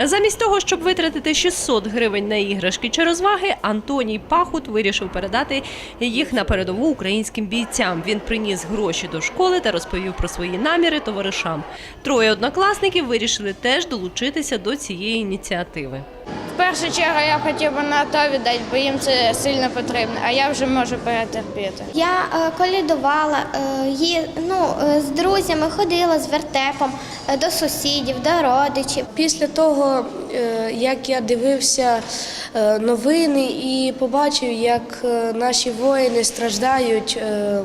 Замість того, щоб витратити 600 гривень на іграшки чи розваги, Антоній Пахут вирішив передати їх на передову українським бійцям. Він приніс гроші до школи та розповів про свої наміри товаришам. Троє однокласників вирішили теж долучитися до цієї ініціативи. Першу чергу я хотів би на то віддати, бо їм це сильно потрібно, а я вже можу перетерпіти. Я е, колядувала, е, ї- ну, е, з друзями ходила з вертепом е, до сусідів, до родичів. Після того, е, як я дивився е, новини і побачив, як е, наші воїни страждають, е,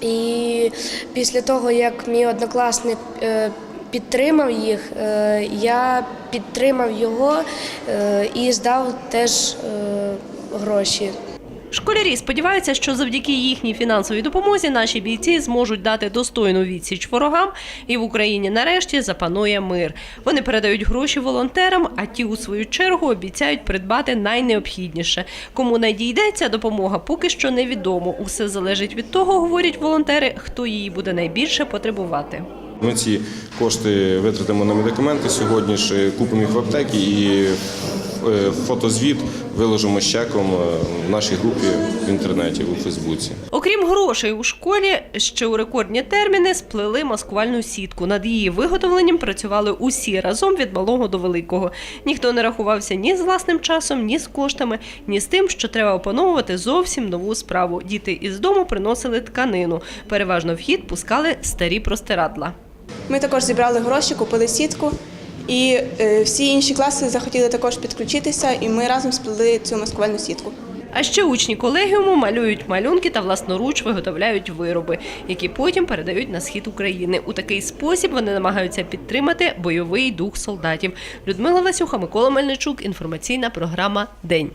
і після того, як мій однокласник е, підтримав їх, е, я підтримав його е, і здав теж е, гроші. Школярі сподіваються, що завдяки їхній фінансовій допомозі наші бійці зможуть дати достойну відсіч ворогам, і в Україні нарешті запанує мир. Вони передають гроші волонтерам, а ті, у свою чергу, обіцяють придбати найнеобхідніше. Кому надійде ця допомога, поки що невідомо. Усе залежить від того, говорять волонтери, хто її буде найбільше потребувати. Ми ці кошти витратимо на медикаменти сьогодні ж, купимо їх в аптекі і е, фотозвіт виложимо з чеком е, в нашій групі в інтернеті у Фейсбуці. Окрім грошей у школі, ще у рекордні терміни сплели маскувальну сітку. Над її виготовленням працювали усі разом від малого до великого. Ніхто не рахувався ні з власним часом, ні з коштами, ні з тим, що треба опановувати зовсім нову справу. Діти із дому приносили тканину. Переважно в хід пускали старі простирадла. Ми також зібрали гроші, купили сітку, і е, всі інші класи захотіли також підключитися, і ми разом сплели цю маскувальну сітку. А ще учні колегіуму малюють малюнки та власноруч виготовляють вироби, які потім передають на схід України. У такий спосіб вони намагаються підтримати бойовий дух солдатів. Людмила Васюха, Микола Мельничук. Інформаційна програма День.